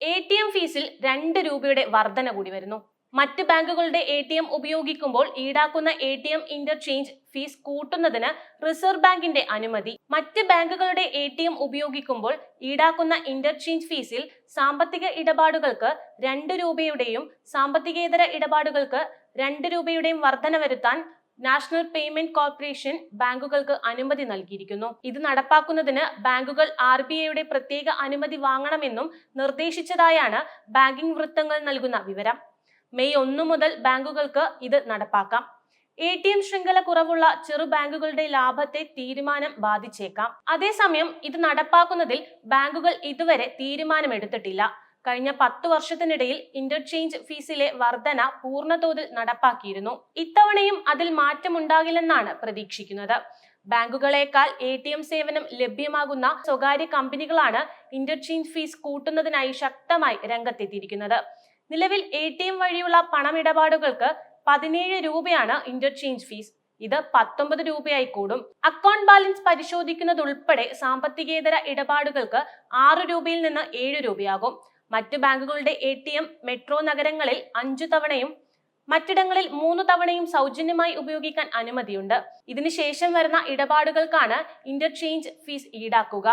A T M ഫീസിൽ രണ്ട് രൂപയുടെ വർധന കൂടി വരുന്നു. മറ്റ് ബാങ്കുകളുടെ എ ടി എം ഉപയോഗിക്കുമ്പോൾ ഈടാക്കുന്ന A T M interchange fee കൂട്ടുന്നതിന് റിസർവ് ബാങ്കിന്റെ അനുമതി. മറ്റ് ബാങ്കുകളുടെ എ ടി എം ഉപയോഗിക്കുമ്പോൾ ഈടാക്കുന്ന ഇന്റർചേഞ്ച് ഫീസിൽ സാമ്പത്തിക ഇടപാടുകൾക്ക് രണ്ട് രൂപയുടെയും സാമ്പത്തികേതര ഇടപാടുകൾക്ക് രണ്ട് രൂപയുടെയും വർധന വരുത്താൻ നാഷണൽ പേയ്മെന്റ് കോർപ്പറേഷൻ ബാങ്കുകൾക്ക് അനുമതി നൽകിയിരിക്കുന്നു. ഇത് നടപ്പാക്കുന്നതിന് ബാങ്കുകൾ ആർ ബി ഐയുടെ പ്രത്യേക അനുമതി വാങ്ങണമെന്നും നിർദ്ദേശിച്ചതായാണ് ബാങ്കിംഗ് വൃത്തങ്ങൾ നൽകുന്ന വിവരം. മെയ് ഒന്നു മുതൽ ബാങ്കുകൾക്ക് ഇത് നടപ്പാക്കാം. എ ടി എം ശൃംഖല കുറവുള്ള ചെറു ബാങ്കുകളുടെ ലാഭത്തെ തീരുമാനം ബാധിച്ചേക്കാം. അതേസമയം ഇത് നടപ്പാക്കുന്നതിൽ ബാങ്കുകൾ ഇതുവരെ തീരുമാനമെടുത്തിട്ടില്ല. കഴിഞ്ഞ പത്ത് വർഷത്തിനിടയിൽ ഇന്റർചേഞ്ച് ഫീസിലെ വർധന പൂർണതോതിൽ നടപ്പാക്കിയിരുന്നു. ഇത്തവണയും അതിൽ മാറ്റമുണ്ടാകില്ലെന്നാണ് പ്രതീക്ഷിക്കുന്നത്. ബാങ്കുകളെക്കാൾ എ ടി എം സേവനം ലഭ്യമാകുന്ന സ്വകാര്യ കമ്പനികളാണ് ഇന്റർചേഞ്ച് ഫീസ് കൂട്ടുന്നതിനായി ശക്തമായി രംഗത്തെത്തിയിരിക്കുന്നത്. നിലവിൽ എ ടി എം വഴിയുള്ള പണമിടപാടുകൾക്ക് പതിനേഴ് രൂപയാണ് ഇന്റർചേഞ്ച് ഫീസ് ഇത് പത്തൊമ്പത് രൂപയായി കൂടും. അക്കൗണ്ട് ബാലൻസ് പരിശോധിക്കുന്നതുൾപ്പെടെ സാമ്പത്തികേതര ഇടപാടുകൾക്ക് ആറ് രൂപയിൽ നിന്ന് ഏഴ് രൂപയാകും. മറ്റ് ബാങ്കുകളുടെ എ ടി എം മെട്രോ നഗരങ്ങളിൽ അഞ്ചു തവണയും മറ്റിടങ്ങളിൽ മൂന്ന് തവണയും സൗജന്യമായി ഉപയോഗിക്കാൻ അനുമതിയുണ്ട്. ഇതിനുശേഷം വരുന്ന ഇടപാടുകൾക്കാണ് ഇന്റർചേഞ്ച് ഫീസ് ഈടാക്കുക.